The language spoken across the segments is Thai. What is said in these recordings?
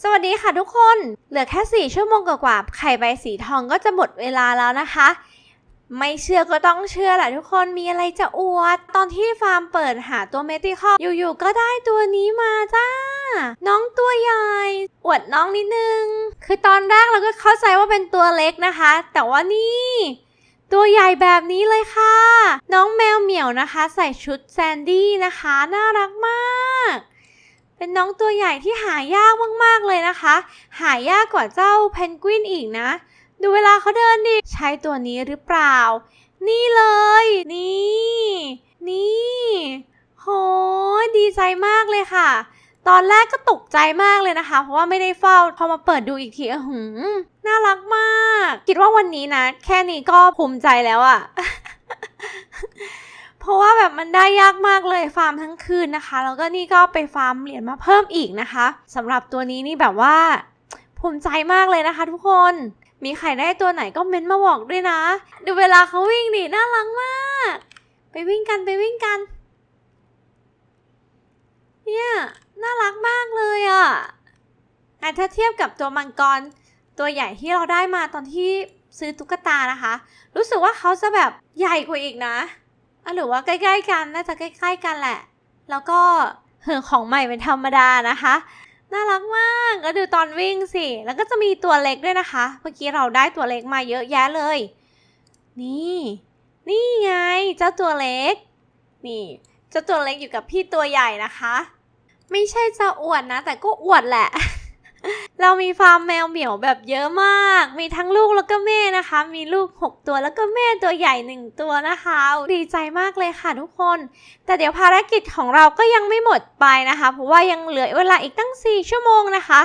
สวัสดีค่ะทุกคน เหลือแค่ 4 ชั่วโมงกว่าๆไข่ใบสีทองก็จะหมดเวลาแล้วนะคะ ไม่เชื่อก็ต้องเชื่อแหละทุกคนมีอะไรจะอวด ตอนที่ฟาร์มเปิดหาตัวเมติคอลอยู่ๆก็ได้ตัวนี้มาจ้า น้องตัวใหญ่ อวดน้องนิดนึง คือตอนแรกเราก็เข้าใจว่าเป็นตัวเล็กนะคะ แต่ว่านี่ ตัวใหญ่แบบนี้เลยค่ะ น้องแมวเหมียวนะคะ ใส่ชุดแซนดี้นะคะ น่ารักมาก เป็นน้องตัวใหญ่ที่หายากมากๆเลยนะคะ หายากกว่าเจ้าเพนกวินอีกนะ ดูเวลาเขาเดินดิ ใช้ตัวนี้หรือเปล่า นี่เลย นี่ นี่โหดีใจมากเลยค่ะ ตอนแรกก็ตกใจมากเลยนะคะ เพราะว่าไม่ได้เฝ้า พอมาเปิดดูอีกทีอือหือ น่ารักมาก คิดว่าวันนี้นะ แค่นี้ก็ภูมิใจแล้วอะ เพราะว่าแบบมันได้ยากมากเลยฟาร์มทั้งคืนนะคะ แล้วก็นี่ก็ไปฟาร์มเหรียญมาเพิ่มอีกนะคะสำหรับตัวนี้นี่แบบว่าภูมิใจมากเลยนะคะทุกคน มีใครได้ตัวไหนก็เม้นต์มาบอกด้วยนะ ดูเวลาเขาวิ่งดิน่ารักมาก ไปวิ่งกันไปวิ่งกัน เนี่ยน่ารักมากเลยอะ่ะถ้าเทียบกับตัวมังกรตัวใหญ่ที่เราได้มาตอนที่ซื้อตุ๊กตานะคะ รู้สึกว่าเขาจะแบบใหญ่กว่าอีกนะ หรือว่าใกล้ๆกันน่าจะใกล้ ๆ กันแหละ แล้วก็เหือของใหม่เป็นธรรมดานะคะ น่ารักมากแล้วดูตอนวิ่งสิ แล้วก็จะมีตัวเล็กด้วยนะคะ เมื่อกี้เราได้ตัวเล็กมาเยอะแยะเลย นี่ นี่ไงเจ้าตัวเล็ก นี่เจ้าตัวเล็กอยู่กับพี่ตัวใหญ่นะคะ ไม่ใช่จะอวดนะ แต่ก็อวดแหละ เรามีฟาร์มแมวเหมียวแบบเยอะมาก มีทั้งลูกแล้วก็แม่นะคะ มีลูก 6 ตัวแล้วก็แม่ตัวใหญ่ 1 ตัวนะคะ ดีใจมากเลยค่ะทุกคน แต่เดี๋ยวภารกิจของเราก็ยังไม่หมดไปนะคะ เพราะว่ายังเหลือเวลาอีกตั้ง 4 ชั่วโมงนะคะ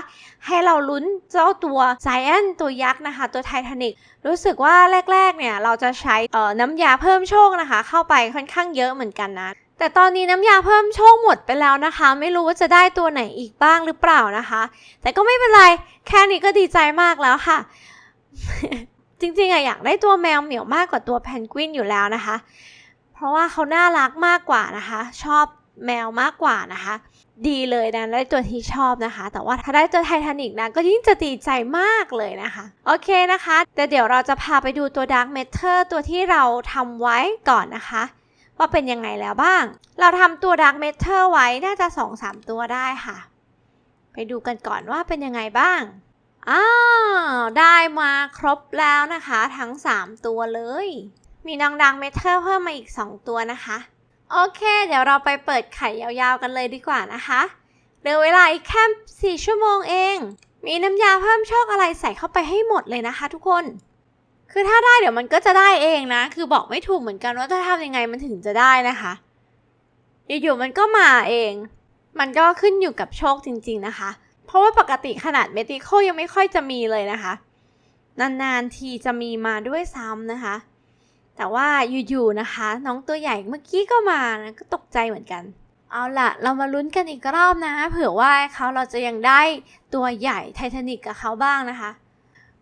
ให้เราลุ้นเจ้าตัวไซแอนตัวยักษ์นะคะ ตัวไททานิกรู้สึกว่าแรก ๆ เนี่ย เราจะใช้น้ำยาเพิ่มโชคนะคะ เข้าไปค่อนข้างเยอะเหมือนกันนะ แต่ตอนนี้น้ำยาเพิ่มโชคหมดไปแล้วนะคะ ไม่รู้ว่าจะได้ตัวไหนอีกบ้างหรือเปล่านะคะ แต่ก็ไม่เป็นไร แค่นี้ก็ดีใจมากแล้วค่ะ จริงๆอะอยากได้ตัวแมวเหมียวมากกว่าตัวแพนกวินอยู่แล้วนะคะ เพราะว่าเขาน่ารักมากกว่านะคะ ชอบแมวมากกว่านะคะ ดีเลยนะได้ตัวที่ชอบนะคะ แต่ว่าถ้าได้ตัวไททานิกนะก็ยิ่งจะดีใจมากเลยนะคะ โอเคนะคะ แต่เดี๋ยวเราจะพาไปดูตัวดาร์กเมทเทอร์ตัวที่เราทำไว้ก่อนนะคะ ว่าเป็นยังไงแล้วบ้าง เราทำตัวดาร์กเมทเทอร์ไว้น่าจะ2-3 ตัวได้ค่ะ ไปดูกันก่อนว่าเป็นยังไงบ้างอ้าวได้มาครบแล้วนะคะ ทั้ง 3 ตัวเลย มีน้องดังเมทเทอร์เพิ่มมาอีก 2 ตัวนะคะ โอเค เดี๋ยวเราไปเปิดไข่ยาวๆกันเลยดีกว่านะคะเหลือเวลาอีกแค่4ชั่วโมงเอง มีน้ำยาเพิ่มโชคอะไรใส่เข้าไปให้หมดเลยนะคะทุกคน คือถ้าได้เดี๋ยวมันก็จะได้เองนะ คือบอกไม่ถูกเหมือนกันว่าจะทำยังไงมันถึงจะได้นะคะ อยู่ๆมันก็มาเอง มันก็ขึ้นอยู่กับโชคจริง ๆนะคะ เพราะว่าปกติขนาดเมติโคยังไม่ค่อยจะมีเลยนะคะ นานๆทีจะมีมาด้วยซ้ำนะคะ แต่ว่าอยู่ๆนะคะ น้องตัวใหญ่เมื่อกี้ก็มานะก็ตกใจเหมือนกัน เอาล่ะ เรามาลุ้นกันอีกรอบนะ เผื่อว่าเขาเราจะยังได้ตัวใหญ่ไททานิกกับเขาบ้างนะคะ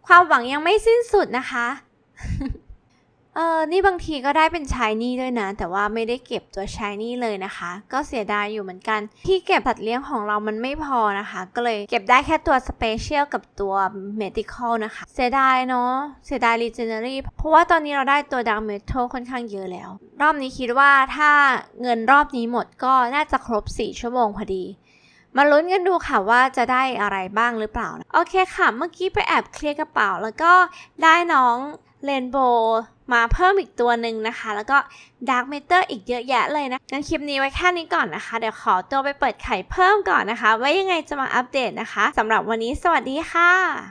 ความหวังยังไม่สิ้นสุดนะคะ เออนี่บางทีก็ได้เป็นชายนี่ด้วยนะ แต่ว่าไม่ได้เก็บตัวชายนี่เลยนะคะ ก็เสียดายอยู่เหมือนกัน ที่เก็บสัตว์เลี้ยงของเรามันไม่พอนะคะ ก็เลยเก็บได้แค่ตัวสเปเชียลกับตัวเมดิคอลนะคะ เสียดายเนาะ เสียดายรีเจเนอรี่ เพราะว่าตอนนี้เราได้ตัวดังเมทัลค่อนข้างเยอะแล้ว รอบนี้คิดว่าถ้าเงินรอบนี้หมดก็น่าจะครบ 4 ชั่วโมงพอดี มาลุ้นกันดูค่ะว่าจะได้อะไรบ้างหรือเปล่า โอเคค่ะ เมื่อกี้ไปแอบเคลียร์กระเป๋า แล้วก็ได้น้องเรนโบว์มาเพิ่มอีกตัวหนึ่งนะคะ แล้วก็ดาร์กเมเตอร์อีกเยอะแยะเลยนะงั้นคลิปนี้ไว้แค่นี้ก่อนนะคะ เดี๋ยวขอตัวไปเปิดไข่เพิ่มก่อนนะคะ ไว้ยังไงจะมาอัปเดตนะคะสำหรับวันนี้สวัสดีค่ะ